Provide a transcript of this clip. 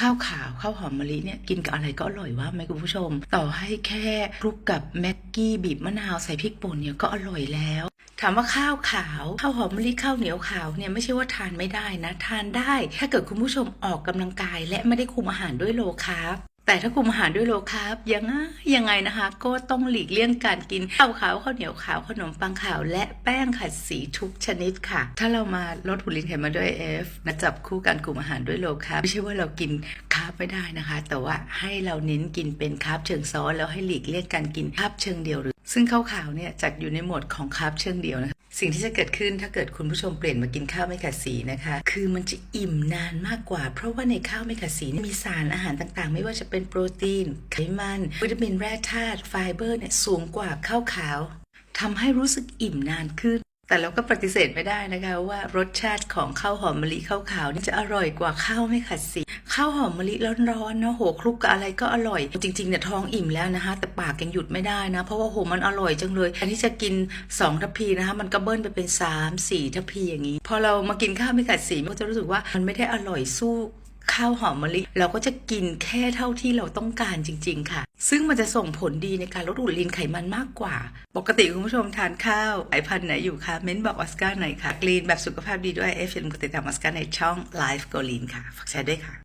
ข้าวขาวข้าวหอมมะลิเนี่ยกินกับอะไรก็อร่อยว่าไหมคุณผู้ชม ต่อให้แค่คลุกกับแม็กกี้บีบมะนาวใส่พริกป่นเนี่ยก็อร่อยแล้วถามว่าข้าวขาวข้าวหอมมะลิข้าวเหนียวขาวเนี่ยไม่ใช่ว่าทานไม่ได้นะ ทานได้ ถ้าเกิดคุณผู้ชมออกกำลังกาย และไม่ได้คุมอาหารด้วยโลคาร์บ แต่ถ้าคุมอาหารด้วยโลคาร์บยังไงยังไงนะคะ ก็ต้องหลีกเลี่ยงการกินข้าวขาวข้าวเหนียวขาวขนมปังขาว และแป้งขัดสีทุกชนิดค่ะ ถ้าเรามาลดหุ่นลินไขมันด้วยเอฟนะจับคู่การคุมอาหารด้วยโลคาร์บไม่ใช่ว่าเรากินคาร์บไม่ได้นะคะ แต่ว่าให้เราเน้นกินเป็นคาร์บเชิงซ้อนแล้วให้หลีกเลี่ยงการกินคาร์บเชิงเดียวหรือ ซึ่งข้าวขาวเนี่ยจัดอยู่ในหมวดของคาร์บเชิงเดียวนะคะสิ่งที่จะเกิดขึ้นถ้าเกิดคุณผู้ชมเปลี่ยนมากินข้าวไม่ขัดสีนะคะ คือมันจะอิ่มนานมากกว่า เพราะว่าในข้าวไม่ขัดสีมีสารอาหารต่างๆ ไม่ว่าจะเป็นโปรตีน ไขมัน วิตามินแร่ธาตุไฟเบอร์เนี่ยสูงกว่าข้าวขาวทำให้รู้สึกอิ่มนานขึ้น แต่เราก็ปฏิเสธไม่ได้นะคะว่ารสชาติของข้าวหอมมะลิข้าวขาวนี่จะอร่อยกว่าข้าวไม่ขัดสีข้าวหอมมะลิร้อนๆเนาะโหคลุกกับอะไรก็อร่อย จริงๆเนี่ยท้องอิ่มแล้วนะคะ แต่ปากยังหยุดไม่ได้นะ เพราะว่าโหมันอร่อยจังเลยอันที่จะกิน 2 ทัพพีนะคะ มันก็เบิ้ลไปเป็น 3 4 ทัพพีอย่างนี้ พอเรามากินข้าวไม่ขัดสีมันก็จะรู้สึกว่ามันไม่ได้อร่อยสู้ข้าวหอมมะลิเราก็จะกินแค่เท่าที่เราต้องการจริง ๆ ค่ะ ซึ่งมันจะส่งผลดีในการลดอุดลินไขมันมากกว่า ปกติคุณผู้ชมทานข้าวไอพันไหนอยู่คะเม้นบอกออสการ์หน่อยค่ะกลีนแบบสุขภาพดีด้วยเอฟเอ็มกติดตามออสการ์ในช่อง Live โกลีนค่ะฝากแชร์ด้วยค่ะ